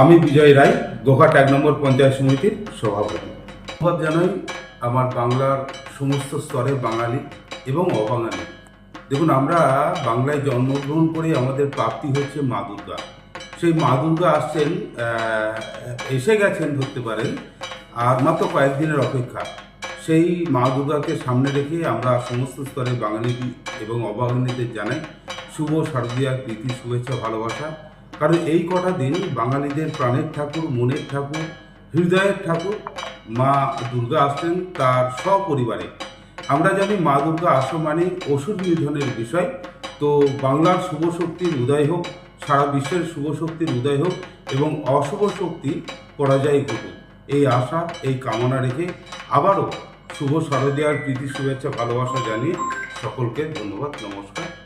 আমি বিজয় রায়, গোঘাট এক নম্বর পঞ্চায়েত সমিতির সভাপতি। ধন্যবাদ জানাই আমার বাংলার সমস্ত স্তরে বাঙালি এবং অবাঙালি। দেখুন, আমরা বাংলায় জন্মগ্রহণ করে আমাদের প্রাপ্তি হচ্ছে মা দুর্গা। সেই মা দুর্গা আসছেন এসে গেছেন ধরতে পারেন, আর মাত্র কয়েকদিনের অপেক্ষা। সেই মা দুর্গাকে সামনে রেখে আমরা সমস্ত স্তরে বাঙালি এবং অবাঙালিদের জানাই শুভ শারদীয়ার প্রীতি, শুভেচ্ছা, ভালোবাসা। কারণ এই কটা দিন বাঙালিদের প্রাণের ঠাকুর, মনের ঠাকুর, হৃদয়ের ঠাকুর, মা দুর্গা আসছেন তার সপরিবারে। আমরা জানি মা দুর্গা আসা মানে ওষুধ নিধনের বিষয়। তো বাংলার শুভ শক্তির উদয় হোক, সারা বিশ্বের শুভ শক্তির উদয় হোক এবং অশুভ শক্তি পরাজয় ঘটুক। এই আশা, এই কামনা রেখে আবারও শুভ শারদীয়ার প্রীতি, শুভেচ্ছা, ভালোবাসা জানিয়ে সকলকে ধন্যবাদ, নমস্কার।